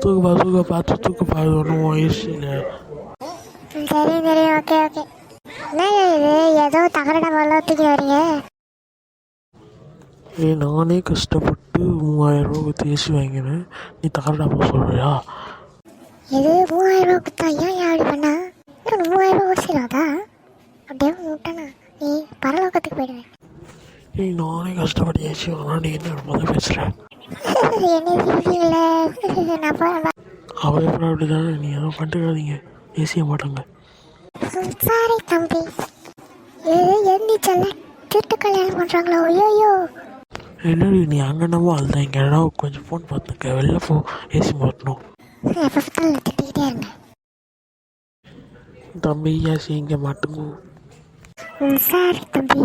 தூக்குப்பா தூக்க பார்த்து தூக்குப்பா அது ஒன்றும் ம், சரி சரி ஓகே ஓகே என்ன இது? ஏதோ தகர டப்பாலாம் தூக்கி வரீங்க. ஏய் நானே கஷ்டப்பட்டு மூவாயிரம் ரூபா கொடுத்து ஏசி வாங்கினேன். நீ தகரடாப்பா சொல்கிறியா இது மூவாயிரம் ரூபா கொடுத்தா ஏன் அப்படி பண்ணா? மூவாயிரம் ரூபா ஓசிலாதா அப்படியே விட்டனா நீ பரலோகத்துக்கு போயிடுவேன். ஏய் நானே கஷ்டப்பட்டு ஏசி வாங்கினா நீ என்ன முதல் பேசுகிறேன் என்ன சிரிப்பீங்களே நான் போகிறேன் அவள் எப்படி அப்படி தானே நீ எதுவும் பண்ணிட்டுக்காதீங்க ஏசிய மாட்டாங்க. சாரி தம்பி. இது எந்திரிச்சல்ல. திருட்டு கல்யாணம் பண்ணுறாங்களோ ஐயோ என்னடி நீ அங்கன்னமோ அதுதான் இங்கே என்னடா கொஞ்சம் ஃபோன் பார்த்துக்க. வெளில போ ஏசி மாட்டணும். எப்போ பார்த்தாலும் திட்டிக்கிட்டே இருங்க. தம்பி ஏசி இங்கே மாட்டுங்க? சாரி தம்பி.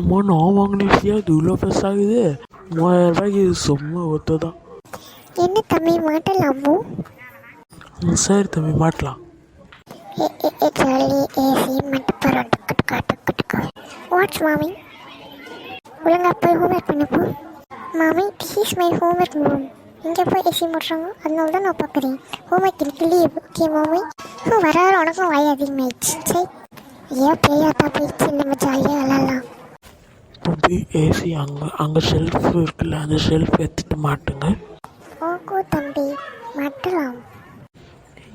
இம்மா நான் வாங்கின ஏசியா இது இவ்வளோ பெருசு ஆகுது மூவாயிரம் ரூபாய்க்கு சும்மா ஒத்து தான் என்ன தம்பி மாட்டலாமோ சரி தம்பி மாட்டலாம். ஜாலி ஏசி மட்டும் பரோட்டா கட்டுக்கா கட்டுக்கா வாட்ச் மாமி. ஒழுங்கா போய் ஹோம்ஒர்க் பண்ணப்போ மாமி this is my homework room இங்கே போய் ஏசி மாட்டுறாங்க அதனால தான் நான் பார்க்குறேன். ஹோம்ஒர்க் இருக்கு லீவ் ஓகே மாமி. வர வர உனக்கும் வாய் அதிகமாயிடுச்சு. சரி ஏன் பேயாத்தா போயிடுச்சு. நம்ம ஜாலியாக விளாட்லாம் ஏசி அங்கே அங்கே ஷெல்ஃப் இருக்குல்ல அந்த ஷெல்ஃப் எடுத்துட்டு மாட்டுங்க. ஓகோ தம்பி மாட்டலாம்.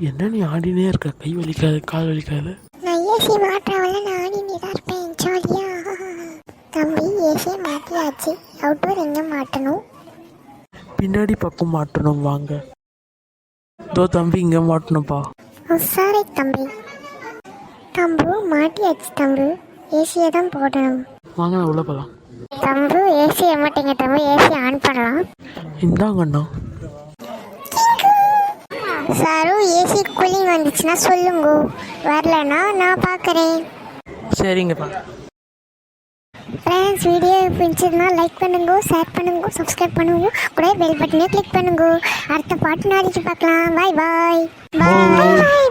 என்ன நீ ஆடினே இருக்க? கை வலிக்காது கால் வலிக்காது. நான் ஏசி மாட்டாவல நான் ஆடினே தான் இருப்பேன் ஜாலியா. தம்பி ஏசி மாட்டியாச்சு. அவுட்டோர் எங்கே மாட்டணும்? பின்னாடி பக்கம் மாட்டணும் வாங்க. இதோ தம்பி இங்கே மாட்டணும்ப்பா. சாரி தம்பி. தம்பு மாட்டியாச்சு தம்பு. ஏசியை தான் போடணும். வாங்க நான் உள்ள போகலாம் தம்பு ஏசி மாட்டீங்க தம்பு. ஏசி ஆன் பண்ணலாம். இந்தாங்கண்ணா. சாரு ஏசி கூலிங் வந்துச்சுன்னா சொல்லுங்க. வரலன்னா நான் பார்க்குறேன் சரிங்கப்பா. ஃப்ரெண்ட்ஸ் வீடியோ பிடிச்சிருந்தா லைக் பண்ணுங்க ஷேர் பண்ணுங்க சப்ஸ்கிரைப் பண்ணுங்க. கூட பெல் பட்டனே கிளிக் பண்ணுங்க. அடுத்த பாட்டு நாளைக்கு பார்க்கலாம். பாய் பாய் பாய்